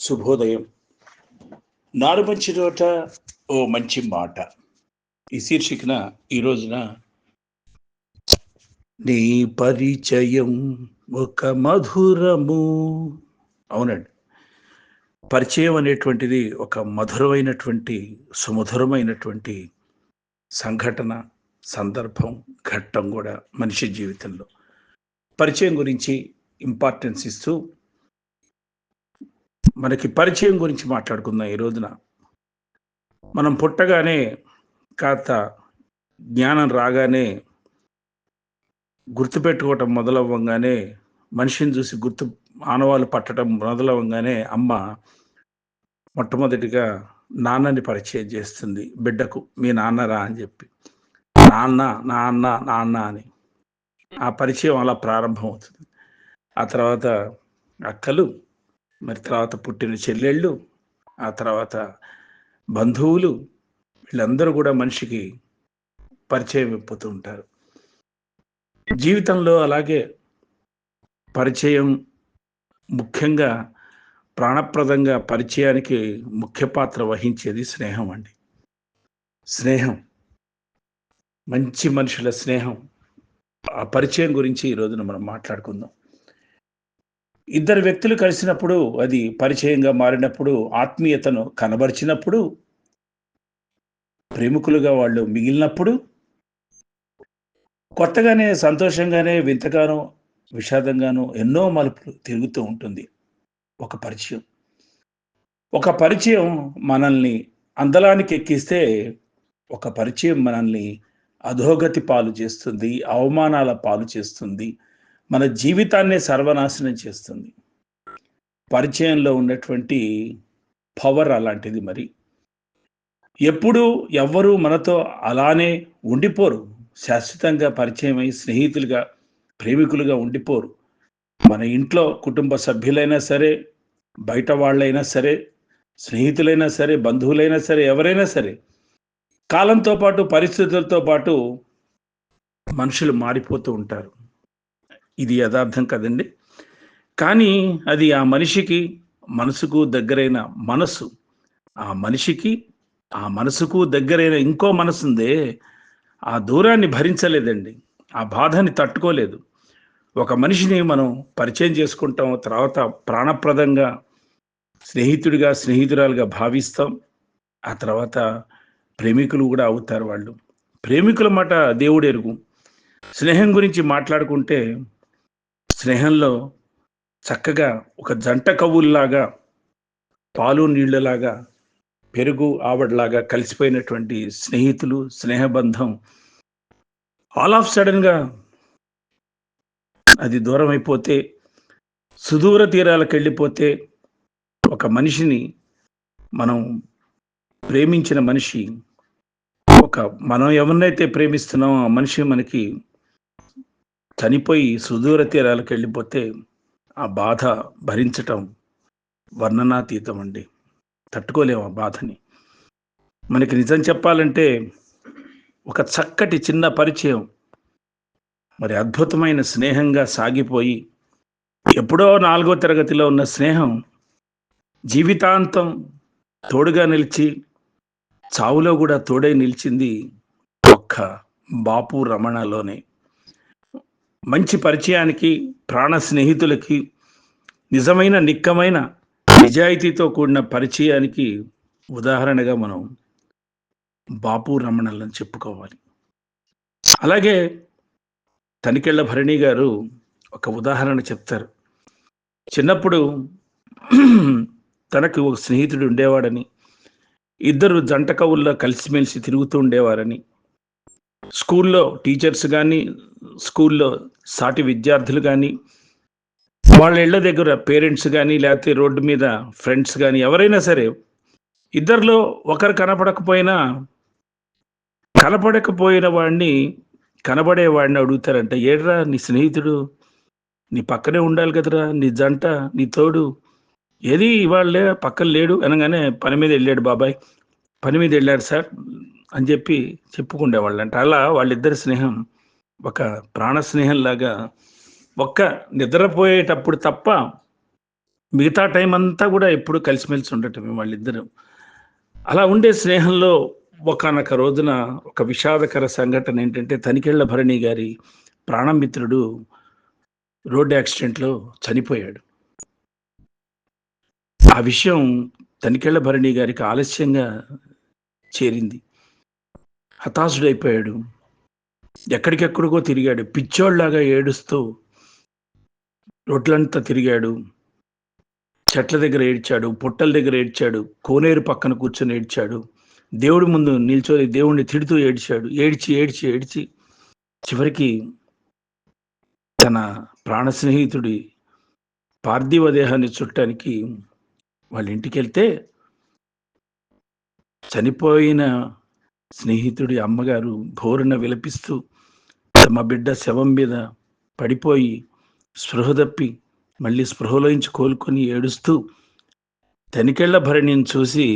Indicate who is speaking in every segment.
Speaker 1: శుభోదయం. నాడు మంచి నోట ఓ మంచి మాట. ఈ శీర్షికన ఈ రోజున నీ పరిచయం ఒక మధురము. అవునండి. పరిచయం అనేటువంటిది ఒక మధురమైనటువంటి సుమధురమైనటువంటి సంఘటన సందర్భం ఘట్టం కూడా మనిషి జీవితంలో. పరిచయం గురించి ఇంపార్టెన్స్ ఇస్తూ మనకి పరిచయం గురించి మాట్లాడుకుందాం ఈ రోజున. మనం పుట్టగానే కాస్త జ్ఞానం రాగానే గుర్తుపెట్టుకోవటం మొదలవ్వంగానే మనిషిని చూసి గుర్తు ఆనవాళ్ళు పట్టడం మొదలవ్వంగానే అమ్మ మొట్టమొదటిగా నాన్నని పరిచయం చేస్తుంది. బిడ్డకు మీ నాన్నరా అని చెప్పి. నాన్న నాన్న నాన్న అని. ఆ పరిచయం అలా ప్రారంభమవుతుంది. ఆ తర్వాత అక్కలు మరి తర్వాత పుట్టిన చెల్లెళ్ళు ఆ తర్వాత బంధువులు వీళ్ళందరూ కూడా మనిషికి పరిచయం ఇప్పుతూ ఉంటారు. జీవితంలో అలాగే పరిచయం ముఖ్యంగా ప్రాణప్రదంగా పరిచయానికి ముఖ్య పాత్ర వహించేది స్నేహం అండి. స్నేహం మంచి మనుషుల స్నేహం. ఆ పరిచయం గురించి ఈ రోజున మనం మాట్లాడుకుందాం. ఇద్దరు వ్యక్తులు కలిసినప్పుడు అది పరిచయంగా మారినప్పుడు ఆత్మీయతను కనబరిచినప్పుడు ప్రేమికులుగా వాళ్ళు మిగిలినప్పుడు కొత్తగానే సంతోషంగానే వింతగానో విషాదంగానో ఎన్నో మలుపులు తిరుగుతూ ఉంటుంది ఒక పరిచయం. ఒక పరిచయం మనల్ని అందలానికి ఎక్కిస్తే ఒక పరిచయం మనల్ని అధోగతి పాలు చేస్తుంది అవమానాల పాలు చేస్తుంది మన జీవితాన్నే సర్వనాశనం చేస్తుంది. పరిచయంలో ఉన్నటువంటి పవర్ అలాంటిది మరి. ఎప్పుడు ఎవ్వరూ మనతో అలానే ఉండిపోరు. శాశ్వతంగా పరిచయమై స్నేహితులుగా ప్రేమికులుగా ఉండిపోరు. మన ఇంట్లో కుటుంబ సభ్యులైనా సరే బయట వాళ్ళైనా సరే స్నేహితులైనా సరే బంధువులైనా సరే ఎవరైనా సరే కాలంతో పాటు పరిస్థితులతో పాటు మనుషులు మారిపోతూ ఉంటారు. ఇది యథార్థం కదండి? కానీ అది ఆ మనిషికి మనసుకు దగ్గరైన మనసు ఆ మనిషికి ఆ మనసుకు దగ్గరైన ఇంకో మనసు ఉందే ఆ దూరాన్ని భరించలేదండి. ఆ బాధని తట్టుకోలేదు. ఒక మనిషిని మనం పరిచయం చేసుకుంటాం తర్వాత ప్రాణప్రదంగా స్నేహితుడిగా స్నేహితురాలుగా భావిస్తాం. ఆ తర్వాత ప్రేమికులు కూడా అవుతారు వాళ్ళు. ప్రేమికుల మాట దేవుడు ఎరుగు. స్నేహం గురించి మాట్లాడుకుంటే స్నేహంలో చక్కగా ఒక జంట కవుల్లాగా పాలు నీళ్ళలాగా పెరుగు ఆవడలాగా కలిసిపోయినటువంటి స్నేహితులు స్నేహబంధం ఆల్ ఆఫ్ సడన్గా అది దూరం అయిపోతే సుదూర తీరాలకు వెళ్ళిపోతే ఒక మనిషిని మనం ప్రేమించిన మనిషి ఒక మనం ఎవరినైతే ప్రేమిస్తున్నామో ఆ మనిషి మనకి చనిపోయి సుదూర తీరాలకు వెళ్ళిపోతే ఆ బాధ భరించటం వర్ణనాతీతం అండి. తట్టుకోలేము ఆ బాధని. మనకి నిజం చెప్పాలంటే ఒక చక్కటి చిన్న పరిచయం. మరి అద్భుతమైన స్నేహంగా సాగిపోయి ఎప్పుడో నాలుగో తరగతిలో ఉన్న స్నేహం జీవితాంతం తోడుగా నిలిచి చావులో కూడా తోడై నిలిచింది ఒక్క బాపు రమణలోనే. మంచి పరిచయానికి ప్రాణ స్నేహితులకి నిజమైన నిక్కమైన నిజాయితీతో కూడిన పరిచయానికి ఉదాహరణగా మనం బాపు రమణలను చెప్పుకోవాలి. అలాగే తనికెళ్ళ భరణి గారు ఒక ఉదాహరణ చెప్తారు. చిన్నప్పుడు తనకు ఒక స్నేహితుడు ఉండేవాడని ఇద్దరు జంట కవుల్లో కలిసిమెలిసి తిరుగుతూ ఉండేవారని స్కూల్లో టీచర్స్ కానీ స్కూల్లో సాటి విద్యార్థులు కానీ వాళ్ళ ఇళ్ళ దగ్గర పేరెంట్స్ కానీ లేకపోతే రోడ్డు మీద ఫ్రెండ్స్ కానీ ఎవరైనా సరే ఇద్దరిలో ఒకరు కనపడకపోయినా కనపడకపోయిన వాడిని కనబడే వాడిని అడుగుతారంట ఏడ్రా నీ స్నేహితుడు? నీ పక్కనే ఉండాలి కదరా నీ జంట నీ తోడు. ఏది ఇవాళ్ళే పక్కన లేడు అనగానే పని మీద వెళ్ళాడు బాబాయ్. పని మీద వెళ్ళాడు సార్. అని చెప్పి చెప్పుకుండేవాళ్ళంట. అలా వాళ్ళిద్దరి స్నేహం ఒక ప్రాణ స్నేహంలాగా ఒక్క నిద్రపోయేటప్పుడు తప్ప మిగతా టైం అంతా కూడా ఎప్పుడు కలిసిమెలిసి ఉండటమే వాళ్ళిద్దరూ. అలా ఉండే స్నేహంలో ఒకనొక రోజున ఒక విషాదకర సంఘటన ఏంటంటే తనికెళ్ళ భరణి గారి ప్రాణమిత్రుడు రోడ్డు యాక్సిడెంట్లో చనిపోయాడు. ఆ విషయం తనికెళ్ళ భరణి గారికి ఆలస్యంగా చేరింది. హతాశుడైపోయాడు ఎక్కడికెక్కడికో తిరిగాడు. పిచ్చోళ్ళాగా ఏడుస్తూ రోడ్లంతా తిరిగాడు. చెట్ల దగ్గర ఏడ్చాడు. పుట్టల దగ్గర ఏడ్చాడు. కోనేరు పక్కన కూర్చొని ఏడ్చాడు. దేవుడి ముందు నిల్చొని దేవుణ్ణి తిడుతూ ఏడ్చాడు. ఏడ్చి ఏడ్చి ఏడ్చి చివరికి తన ప్రాణ స్నేహితుడి పార్థివ దేహాన్ని చుట్టానికి వాళ్ళ ఇంటికి వెళ్తే చనిపోయిన స్నేహితుడి అమ్మగారు ఘోరణ విలపిస్తూ తమ బిడ్డ శవం మీద పడిపోయి స్పృహ తప్పి మళ్ళీ స్పృహలోంచి కోలుకొని ఏడుస్తూ తనికెళ్ళ భరణిని చూసి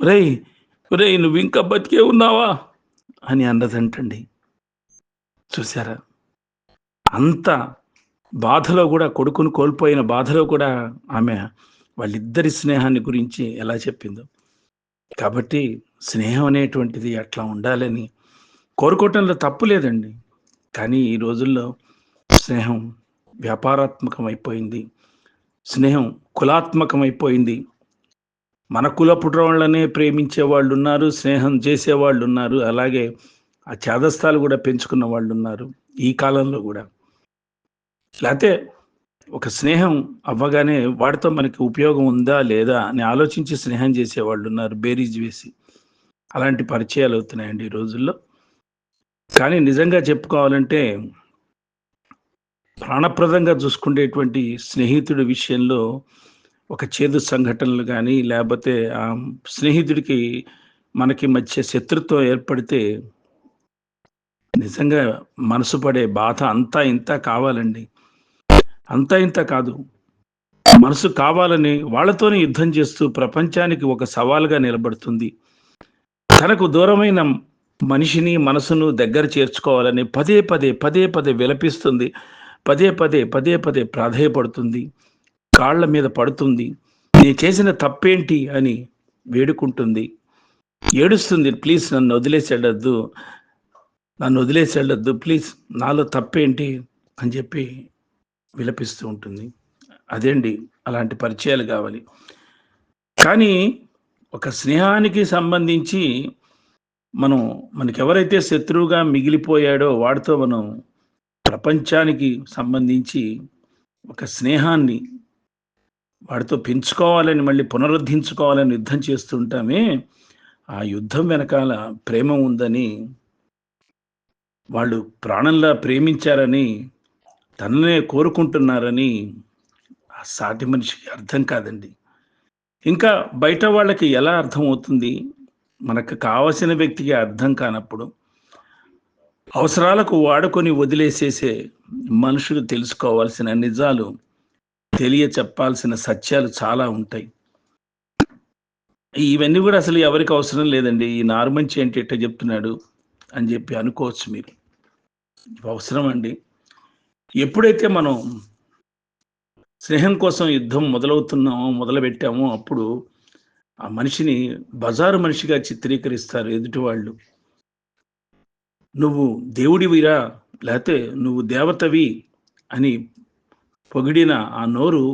Speaker 1: ఒరేయ్ ఒరేయ్ నువ్వు ఇంకా బతికే ఉన్నావా? అని అన్నదంటండి. చూసారా అంత బాధలో కూడా కొడుకును కోల్పోయిన బాధలో కూడా ఆమె వాళ్ళిద్దరి స్నేహాన్ని గురించి ఎలా చెప్పిందో. కాబట్టి స్నేహం అనేటువంటిది అట్లా ఉండాలని కోరుకోవటంలో తప్పు లేదండి. కానీ ఈ రోజుల్లో స్నేహం వ్యాపారాత్మకం అయిపోయింది స్నేహం కులాత్మకం అయిపోయింది మన కుల పుట్రవాళ్ళనే ప్రేమించే వాళ్ళు ఉన్నారు స్నేహం చేసే వాళ్ళు ఉన్నారు అలాగే ఆ చేదస్తాలు కూడా పెంచుకున్న వాళ్ళు ఉన్నారు ఈ కాలంలో కూడా. లేకపోతే ఒక స్నేహం అవ్వగానే వాడితో మనకి ఉపయోగం ఉందా లేదా అని ఆలోచించి స్నేహం చేసే వాళ్ళు ఉన్నారు బేరీజ్ వేసి. అలాంటి పరిచయాలు అవుతున్నాయండి ఈ రోజుల్లో. కానీ నిజంగా చెప్పుకోవాలంటే ప్రాణప్రదంగా చూసుకునేటువంటి స్నేహితుడి విషయంలో ఒక చేదు సంఘటనలు కానీ లేకపోతే ఆ స్నేహితుడికి మనకి మధ్య శత్రుత్వం ఏర్పడితే నిజంగా మనసు పడే బాధ అంతా ఇంత కావాలండి. అంతా ఇంత కాదు. మనసు కావాలని వాళ్ళతోనే యుద్ధం చేస్తూ ప్రపంచానికి ఒక సవాలుగా నిలబడుతుంది. తనకు దూరమైన మనిషిని మనసును దగ్గర చేర్చుకోవాలని పదే పదే పదే పదే విలపిస్తుంది. పదే పదే పదే పదే ప్రాధేయపడుతుంది. కాళ్ళ మీద పడుతుంది. నేను చేసిన తప్పేంటి? అని వేడుకుంటుంది. ఏడుస్తుంది ప్లీజ్ నన్ను వదిలేసి వెళ్ళొద్దు నన్ను వదిలేసి వెళ్ళొద్దు ప్లీజ్ నాలో తప్పేంటి? అని చెప్పి విలపిస్తూ ఉంటుంది. అదేండి? అలాంటి పరిచయాలు కావాలి. కానీ ఒక స్నేహానికి సంబంధించి మనం మనకెవరైతే శత్రువుగా మిగిలిపోయాడో వాడితో మనం ప్రపంచానికి సంబంధించి ఒక స్నేహాన్ని వాడితో పెంచుకోవాలని మళ్ళీ పునరుద్ధరించుకోవాలని యుద్ధం చేస్తుంటామే. ఆ యుద్ధం వెనకాల ప్రేమ ఉందని వాళ్ళు ప్రాణంలా ప్రేమించారని తననే కోరుకుంటున్నారని ఆ సాటి మనిషికి అర్థం కాదండి. ఇంకా బయట వాళ్ళకి ఎలా అర్థం అవుతుంది మనకు కావలసిన వ్యక్తికి అర్థం కానప్పుడు అవసరాలకు వాడుకొని వదిలేసేసే మనుషులు తెలుసుకోవాల్సిన నిజాలు తెలియ చెప్పాల్సిన సత్యాలు చాలా ఉంటాయి. ఇవన్నీ కూడా అసలు ఎవరికి అవసరం లేదండి. ఈ నార్మంచి ఏంటి ఎట్ట చెప్తున్నాడు అని చెప్పి అనుకోవచ్చు మీరు. అవసరం అండి. ఎప్పుడైతే మనం స్నేహం కోసం యుద్ధం మొదలవుతున్నామో మొదలుపెట్టామో అప్పుడు ఆ మనిషిని బజారు మనిషిగా చిత్రీకరిస్తారు ఎదుటివాళ్ళు నువ్వు దేవుడివిరా లేకపోతే నువ్వు దేవతవి అని పొగిడిన ఆ నోరు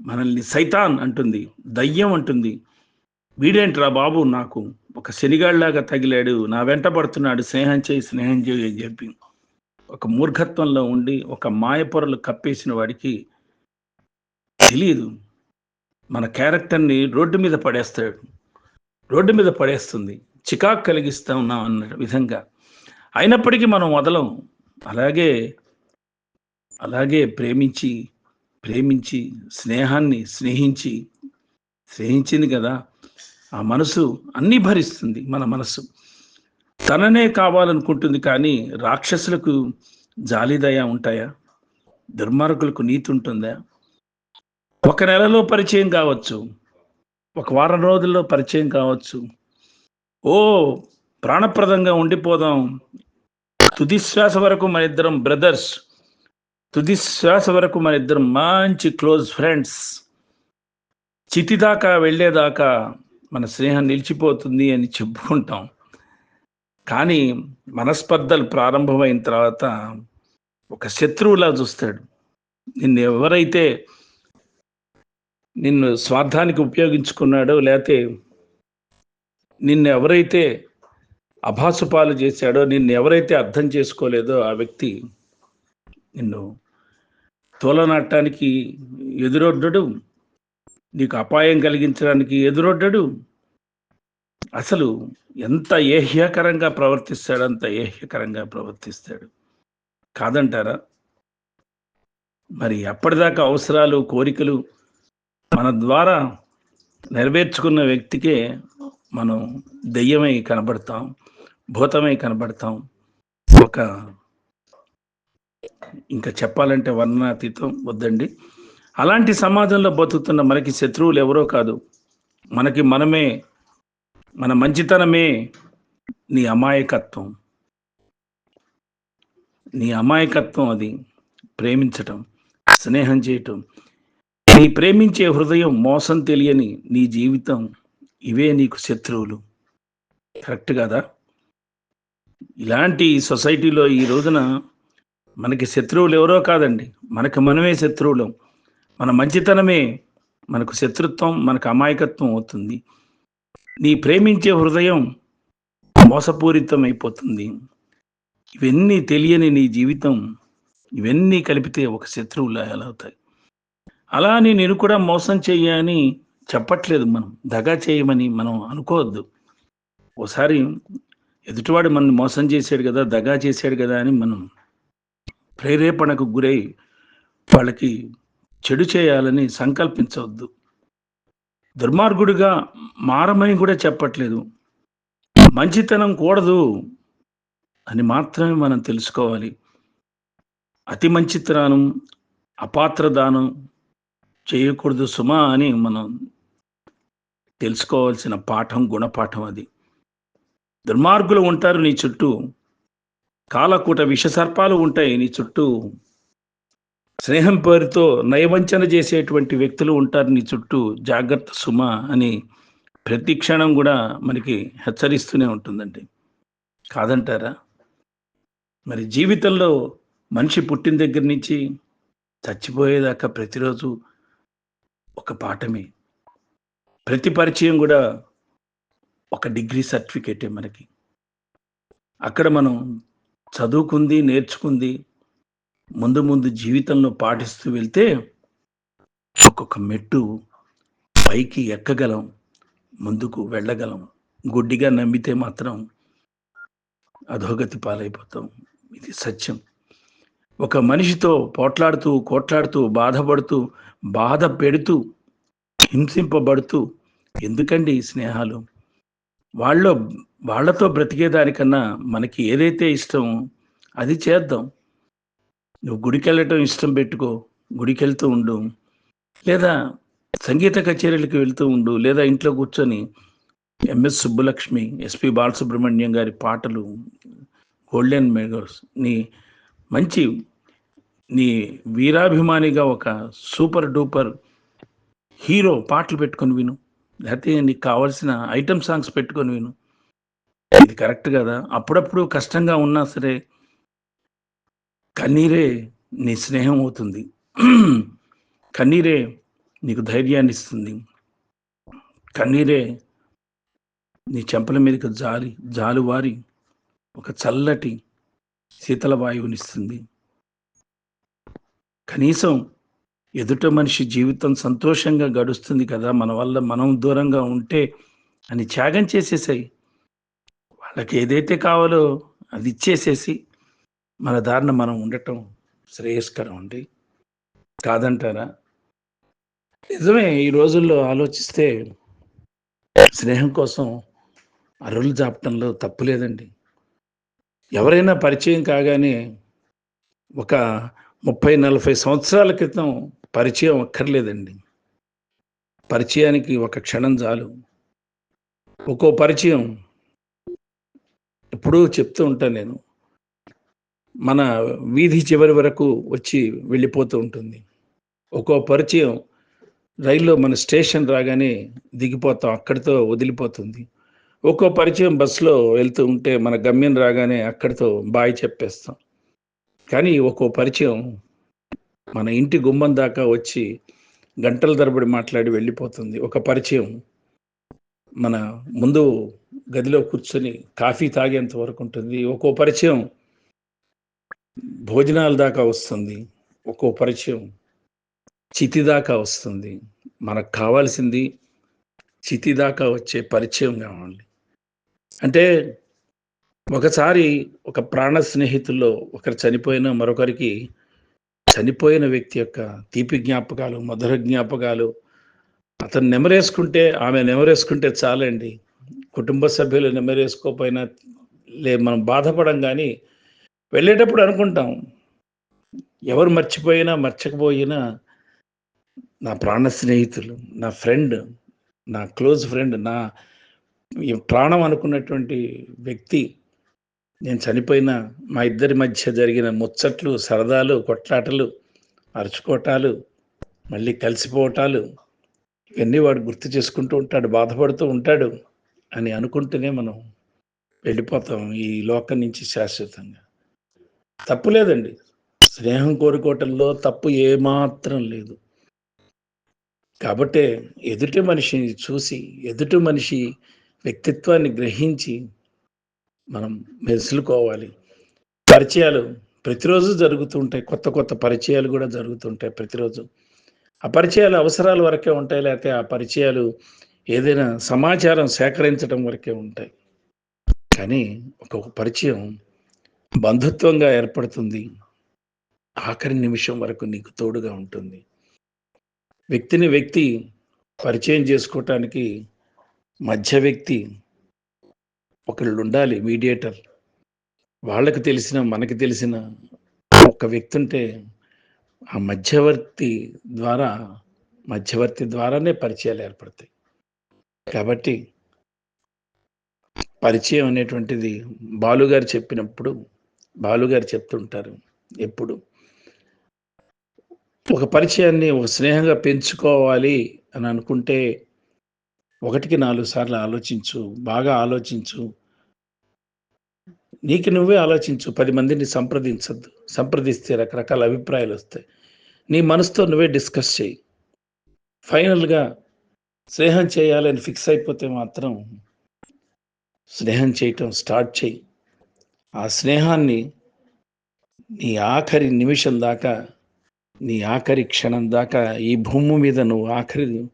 Speaker 1: మనల్ని సైతాన్ అంటుంది దయ్యం అంటుంది. వీడేంట్రా బాబు నాకు? ఒక శనిగాళ్ళలాగా తగిలాడు నా వెంట పడుతున్నాడు స్నేహం చేయి స్నేహం చేయి అని చెప్పి. ఒక మూర్ఖత్వంలో ఉండి ఒక మాయపొరలు కప్పేసిన వాడికి తెలియదు మన క్యారెక్టర్ని రోడ్డు మీద పడేస్తాడు. రోడ్డు మీద పడేస్తుంది. చికాకు కలిగిస్తా ఉన్నాం అన్న విధంగా. అయినప్పటికీ మనం వదలం. అలాగే అలాగే ప్రేమించి ప్రేమించి స్నేహాన్ని స్నేహించి స్నేహించింది కదా ఆ మనసు అన్నీ భరిస్తుంది మన మనసు. తననే కావాలనుకుంటుంది కానీ రాక్షసులకు జాలిదయ ఉంటాయా? దుర్మార్గులకు నీతి ఉంటుందా? ఒక నెలలో పరిచయం కావచ్చు. ఒక వారం రోజుల్లో పరిచయం కావచ్చు. ఓ ప్రాణప్రదంగా ఉండిపోదాం. తుది శ్వాస వరకు మన ఇద్దరం బ్రదర్స్. తుది శ్వాస వరకు మన ఇద్దరం మంచి క్లోజ్ ఫ్రెండ్స్. చితి దాకా వెళ్ళేదాకా మన స్నేహం నిలిచిపోతుంది అని చెప్పుకుంటాం. కానీ మనస్పర్ధలు ప్రారంభమైన తర్వాత ఒక శత్రువులా చూస్తాడు. నిన్ను ఎవరైతే నిన్ను స్వార్థానికి ఉపయోగించుకున్నాడో లేకపోతే నిన్ను ఎవరైతే అభాసుపాలు చేశాడో నిన్ను ఎవరైతే అర్థం చేసుకోలేదో ఆ వ్యక్తి నిన్ను తోలనాటానికి ఎదురొడ్డడు నీకు అపాయం కలిగించడానికి ఎదురొడ్డడు. అసలు ఎంత ఏహ్యకరంగా ప్రవర్తిస్తాడు అంత ఏహ్యకరంగా ప్రవర్తిస్తాడు. కాదంటారా? మరి ఎప్పటిదాకా అవసరాలు కోరికలు మన ద్వారా నెరవేర్చుకున్న వ్యక్తికే మనం దెయ్యమై కనబడతాం భూతమై కనబడతాం. ఒక ఇంకా చెప్పాలంటే వర్ణనాతీతం వద్దండి. అలాంటి సమాజంలో బతుకుతున్న మనకి శత్రువులు ఎవరో కాదు. మనకి మనమే మన మంచితనమే నీ అమాయకత్వం. నీ అమాయకత్వం అది. ప్రేమించటం స్నేహం చేయటం నీ ప్రేమించే హృదయం మోసం తెలియని నీ జీవితం ఇవే నీకు శత్రువులు. కరెక్ట్ కదా? ఇలాంటి సొసైటీలో ఈ రోజున మనకి శత్రువులు ఎవరో కాదండి. మనకు మనమే శత్రువులం. మన మంచితనమే మనకు శత్రుత్వం మనకు అమాయకత్వం అవుతుంది. నీ ప్రేమించే హృదయం మోసపూరితం అయిపోతుంది ఇవన్నీ తెలియని నీ జీవితం ఇవన్నీ కలిపితే ఒక శత్రువులా ఎలా అవుతాయి అలా అని నేను కూడా మోసం చెయ్యని చెప్పట్లేదు మనం. దగా చేయమని మనం అనుకోవద్దు. ఒకసారి ఎదుటివాడు మనం మోసం చేశాడు కదా దగా చేశాడు కదా అని మనం ప్రేరేపణకు గురై వాళ్ళకి చెడు చేయాలని సంకల్పించవద్దు. దుర్మార్గుడిగా మారమని కూడా చెప్పట్లేదు. మంచితనం కూడదు అని మాత్రమే మనం తెలుసుకోవాలి. అతి మంచితనం అపాత్రదానం చేయకూడదు సుమా అని మనం తెలుసుకోవాల్సిన పాఠం గుణపాఠం అది. దుర్మార్గులు ఉంటారు నీ చుట్టూ. కాలకూట విషసర్పాలు ఉంటాయి నీ చుట్టూ. స్నేహం పేరుతో నయవంచన చేసేటువంటి వ్యక్తులు ఉంటారు నీ చుట్టూ. జాగ్రత్త సుమ అని ప్రతి క్షణం కూడా మనకి హెచ్చరిస్తూనే ఉంటుందండి. కాదంటారా? మరి జీవితంలో మనిషి పుట్టిన దగ్గర నుంచి చచ్చిపోయేదాకా ప్రతిరోజు ఒక పాఠమే. ప్రతి పరిచయం కూడా ఒక డిగ్రీ సర్టిఫికేటే మనకి. అక్కడ మనం చదువుకుంది నేర్చుకుంది ముందు ముందు జీవితంలో పాటిస్తూ వెళ్తే ఒక్కొక్క మెట్టు పైకి ఎక్కగలం ముందుకు వెళ్ళగలం. గుడ్డిగా నమ్మితే మాత్రం అధోగతి పాలైపోతాం. ఇది సత్యం. ఒక మనిషితో పోట్లాడుతూ కోట్లాడుతూ బాధపడుతూ బాధ పెడుతూ హింసింపబడుతూ ఎందుకండి ఈ స్నేహాలు? వాళ్ళ వాళ్ళతో బ్రతికేదానికన్నా మనకి ఏదైతే ఇష్టమో అది చేద్దాం. నువ్వు గుడికి వెళ్ళటం ఇష్టం పెట్టుకో గుడికి వెళ్తూ ఉండు. లేదా సంగీత కచేరీలకు వెళ్తూ ఉండు లేదా ఇంట్లో కూర్చొని ఎంఎస్ సుబ్బలక్ష్మి ఎస్పి బాలసుబ్రహ్మణ్యం గారి పాటలు గోల్డెన్ మెగర్స్ని మంచి నీ వీరాభిమానిగా ఒక సూపర్ డూపర్ హీరో పాటలు పెట్టుకొని విను. లేకపోతే నీకు కావాల్సిన ఐటమ్ సాంగ్స్ పెట్టుకొని విను. ఇది కరెక్ట్ కదా? అప్పుడప్పుడు కష్టంగా ఉన్నా సరే కన్నీరే నీ స్నేహం అవుతుంది. కన్నీరే నీకు ధైర్యాన్ని ఇస్తుంది. కన్నీరే నీ చెంపల మీదకి జారి జాలువారి ఒక చల్లటి శీతల వాయువునిస్తుంది. కనీసం ఎదుట మనిషి జీవితం సంతోషంగా గడుస్తుంది కదా మన వల్ల మనం దూరంగా ఉంటే అని త్యాగం చేసేసాయి. వాళ్ళకి ఏదైతే కావాలో అది ఇచ్చేసేసి మన దారిన మనం ఉండటం శ్రేయస్కరం అండి. కాదంటారా? నిజమే ఈ రోజుల్లో ఆలోచిస్తే స్నేహం కోసం అరులు జాపటంలో తప్పు లేదండి. ఎవరైనా పరిచయం కాగానే ఒక ముప్పై నలభై సంవత్సరాల క్రితం పరిచయం అక్కర్లేదండి. పరిచయానికి ఒక క్షణం చాలు. ఒక్కో పరిచయం ఎప్పుడూ చెప్తూ ఉంటాను నేను. మన వీధి చివరి వరకు వచ్చి వెళ్ళిపోతూ ఉంటుంది. ఒక్కో పరిచయం రైల్లో మన స్టేషన్ రాగానే దిగిపోతాం అక్కడితో వదిలిపోతుంది. ఒక్కో పరిచయం బస్సులో వెళ్తూ ఉంటే మన గమ్యం రాగానే అక్కడితో బాయ్ చెప్పేస్తాం. కానీ ఒక్కో పరిచయం మన ఇంటి గుమ్మం దాకా వచ్చి గంటల తరబడి మాట్లాడి వెళ్ళిపోతుంది. ఒక పరిచయం మన ముందు గదిలో కూర్చొని కాఫీ తాగేంత వరకు ఉంటుంది. ఒక్కో పరిచయం భోజనాల దాకా వస్తుంది. ఒక్కో పరిచయం చితి దాకా వస్తుంది. మనకు కావాల్సింది చితి దాకా వచ్చే పరిచయం కావాలి. అంటే ఒకసారి ఒక ప్రాణ స్నేహితుల్లో ఒకరు చనిపోయిన మరొకరికి చనిపోయిన వ్యక్తి యొక్క తీపి జ్ఞాపకాలు మధుర జ్ఞాపకాలు అతను నెమరేసుకుంటే ఆమె నెమరేసుకుంటే చాలండి. కుటుంబ సభ్యులు నెమరేసుకోకపోయినా లే మనం బాధపడం కానీ వెళ్ళేటప్పుడు అనుకుంటాం ఎవరు మర్చిపోయినా మర్చకపోయినా నా ప్రాణ స్నేహితులు నా ఫ్రెండ్ నా క్లోజ్ ఫ్రెండ్ నా ప్రాణం అనుకున్నటువంటి వ్యక్తి నేను చనిపోయిన మా ఇద్దరి మధ్య జరిగిన ముచ్చట్లు సరదాలు కొట్లాటలు అరుచుకోవటాలు మళ్ళీ కలిసిపోవటాలు ఇవన్నీ వాడు గుర్తు చేసుకుంటూ ఉంటాడు బాధపడుతూ ఉంటాడు అని అనుకుంటూనే మనం వెళ్ళిపోతాం ఈ లోకం నుంచి శాశ్వతంగా. తప్పు లేదండి. స్నేహం కోరుకోవటంలో తప్పు ఏమాత్రం లేదు. కాబట్టే ఎదుటి మనిషిని చూసి ఎదుటి మనిషి వ్యక్తిత్వాన్ని గ్రహించి మనం మెసులుకోవాలి పరిచయాలు ప్రతిరోజు జరుగుతుంటాయి. కొత్త కొత్త పరిచయాలు కూడా జరుగుతుంటాయి ప్రతిరోజు. ఆ పరిచయాలు అవసరాల వరకే ఉంటాయి. లేకపోతే ఆ పరిచయాలు ఏదైనా సమాచారం సేకరించడం వరకే ఉంటాయి. కానీ ఒక పరిచయం బంధుత్వంగా ఏర్పడుతుంది. ఆఖరి నిమిషం వరకు నీకు తోడుగా ఉంటుంది. వ్యక్తిని వ్యక్తి పరిచయం చేసుకోవటానికి మధ్య వ్యక్తి ఒకళ్ళు ఉండాలి మీడియేటర్. వాళ్ళకి తెలిసిన మనకి తెలిసిన ఒక వ్యక్తి ఉంటే ఆ మధ్యవర్తి ద్వారా మధ్యవర్తి ద్వారానే పరిచయాలు ఏర్పడతాయి. కాబట్టి పరిచయం అనేటువంటిది బాలుగారు చెప్పినప్పుడు బాలుగారు చెప్తుంటారు ఎప్పుడు. ఒక పరిచయాన్ని ఒక స్నేహంగా పెంచుకోవాలి అని అనుకుంటే ఒకటికి నాలుగు సార్లు ఆలోచించు బాగా ఆలోచించు. నీకు నువ్వే ఆలోచించు పది మందిని సంప్రదించద్దు. సంప్రదిస్తే రకరకాల అభిప్రాయాలు వస్తాయి. నీ మనసుతో నువ్వే డిస్కస్ చేయి. ఫైనల్గా స్నేహం చేయాలని ఫిక్స్ అయిపోతే మాత్రం స్నేహం చేయటం స్టార్ట్ చేయి. ఆ స్నేహాన్ని నీ ఆఖరి నిమిషం దాకా నీ ఆఖరి క్షణం దాకా ఈ భూమి మీద నువ్వు ఆఖరి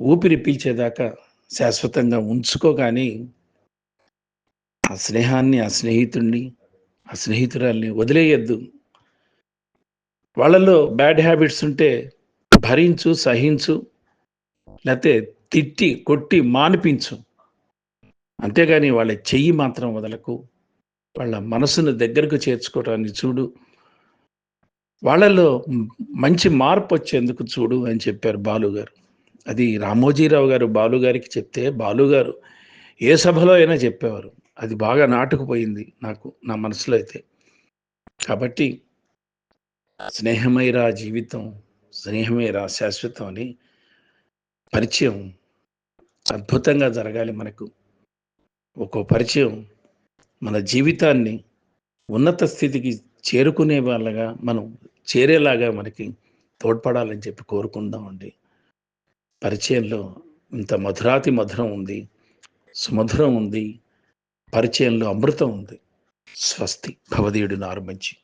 Speaker 1: ఊపిరి పీల్చేదాకా శాశ్వతంగా ఉంచుకో కానీ ఆ స్నేహాన్ని ఆ స్నేహితుడిని ఆ స్నేహితురాల్ని వదిలేయద్దు. వాళ్ళలో బ్యాడ్ హ్యాబిట్స్ ఉంటే భరించు సహించు లేకపోతే తిట్టి కొట్టి మానిపించు. అంతేగాని వాళ్ళ చెయ్యి మాత్రం వదలకు. వాళ్ళ మనసును దగ్గరకు చేర్చుకోవటాన్ని చూడు. వాళ్ళలో మంచి మార్పు వచ్చేందుకు చూడు అని చెప్పారు బాలుగారు. అది రామోజీరావు గారు బాలుగారికి చెప్తే బాలుగారు ఏ సభలో అయినా చెప్పేవారు. అది బాగా నాటుకుపోయింది నాకు నా మనసులో అయితే. కాబట్టి స్నేహమైరా జీవితం స్నేహమేరా శాశ్వతం అని పరిచయం అద్భుతంగా జరగాలి మనకు. ఒక్కో పరిచయం మన జీవితాన్ని ఉన్నత స్థితికి చేరుకునే వాళ్ళగా మనం చేరేలాగా మనకి తోడ్పడాలని చెప్పి కోరుకుందామండి. పరిచయంలో ఇంత మధురాతి మధురం ఉంది సుమధురం ఉంది పరిచయంలో అమృతం ఉంది. స్వస్తి భవదీయుడు నారు మంచి